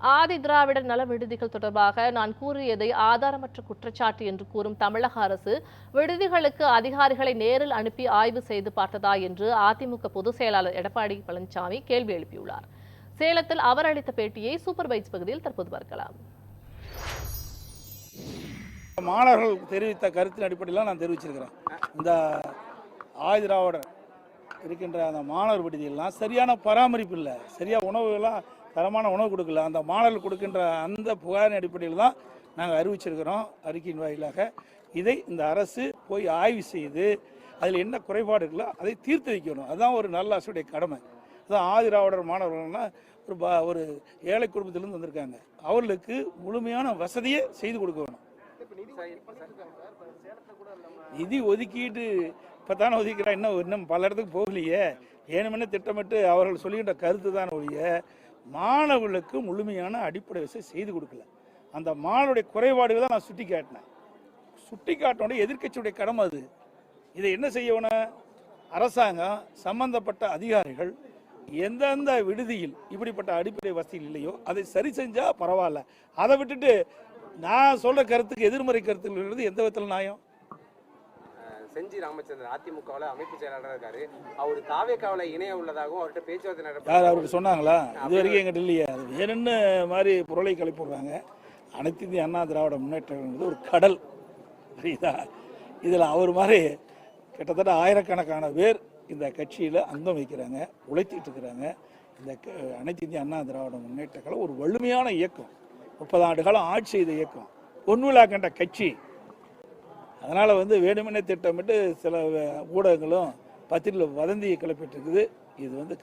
ஆதி திராவிடர் நல விடுதிகள் தொடர்பாக நான் கூறியதை ஆதாரமற்ற குற்றச்சாட்டு என்று கூறும் தமிழக அரசு விடுதிகளுக்கு அதிகாரிகளை நேரில் அனுப்பி ஆய்வு செய்து பார்த்ததா என்று அதிமுக பொதுச் செயலாளர் எடப்பாடி பழனிசாமி கேள்வி எழுப்பியுள்ளார். சேலத்தில் அவர் அளித்த பேட்டியை சூப்பர் பைட்ஸ் பகுதியில் தற்போது பார்க்கலாம். மாணவர்கள் தெரிவித்த கருத்தின் அடிப்படையில் நான் தெரிவிச்சிருக்கிறேன். இந்த ஆதிராவிடர் இருக்கின்ற அந்த மாணவர் விடுதியெல்லாம் சரியான பராமரிப்பு இல்லை. சரியாக உணவுகள்லாம் தரமான உணவு கொடுக்கல. அந்த மாணவர்கள் கொடுக்கின்ற அந்த புகாரின் அடிப்படையில் தான் நாங்கள் அறிவிச்சிருக்கிறோம் அறிக்கையின் வாயிலாக. இதை இந்த அரசு போய் ஆய்வு செய்து அதில் என்ன குறைபாடு இருக்குல்லோ அதை தீர்த்து வைக்கணும். அதுதான் ஒரு நல்ல அரசுடைய கடமை. அதுதான் ஆதிராவிடர் மாணவர்கள்னா ஒரு ப ஒரு ஏழை குடும்பத்திலேருந்து வந்திருக்காங்க. அவர்களுக்கு முழுமையான வசதியை செய்து கொடுக்க வேணும். நிதி ஒதுக்கீடு இப்போ தானே ஒதுக்கிறா இன்னும் இன்னும் பல இடத்துக்கு போகலையே. ஏனுமென திட்டமிட்டு அவர்கள் சொல்லுகின்ற கருத்து தான் ஒழிய மாணவர்களுக்கு முழுமையான அடிப்படை வசதி செய்து கொடுக்கல. அந்த மாணவருடைய குறைபாடுகளை தான் நான் சுட்டி காட்டினேன் சுட்டி காட்டினோட எதிர்க்கட்சியுடைய கடமை அது. இதை என்ன செய்யணும் அரசாங்கம் சம்பந்தப்பட்ட அதிகாரிகள் எந்தெந்த விடுதியில் இப்படிப்பட்ட அடிப்படை வசதிகள் இல்லையோ அதை சரி செஞ்சால் பரவாயில்ல. அதை விட்டுட்டு நான் சொல்கிற கருத்துக்கு எதிர்மறை கருத்துக்கள் எந்த விதத்தில் நியாயம். செஞ்சி ராமச்சந்திரன் அதிமுகவில் அமைப்பு செயலாளராக இருக்காரு. அவர் தாவேக்காவில் இணைய உள்ளதாகவும் அவர்கிட்ட பேச்சுவார்த்தை யார் நடத்த அவருக்கு சொன்னாங்களா இது வரைக்கும் எங்கிட்ட இல்லையே. அது வேணும்னு மாதிரி பொருளை கிளப்பிடுறாங்க அனைத்து இந்திய அண்ணா திராவிட முன்னேற்றங்கிறது ஒரு கடல். புரியுதா? இதில் அவர் மாதிரி கிட்டத்தட்ட ஆயிரக்கணக்கான பேர் இந்த கட்சியில் அங்கம் வைக்கிறாங்க உழைத்திட்டு இருக்கிறாங்க. இந்த அனைத்து இந்திய அண்ணா திராவிட முன்னேற்ற கழகம் ஒரு வலிமையான இயக்கம். முப்பது ஆண்டு காலம் ஆட்சி செய்த இயக்கம். பொன்விழா கண்ட கட்சி. அதனால் வந்து வேணுமெனே திட்டமிட்டு சில ஊடகங்களும் பத்திரிகையில் வதந்தியை கிளப்பிட்டு இருக்குது. இது வந்து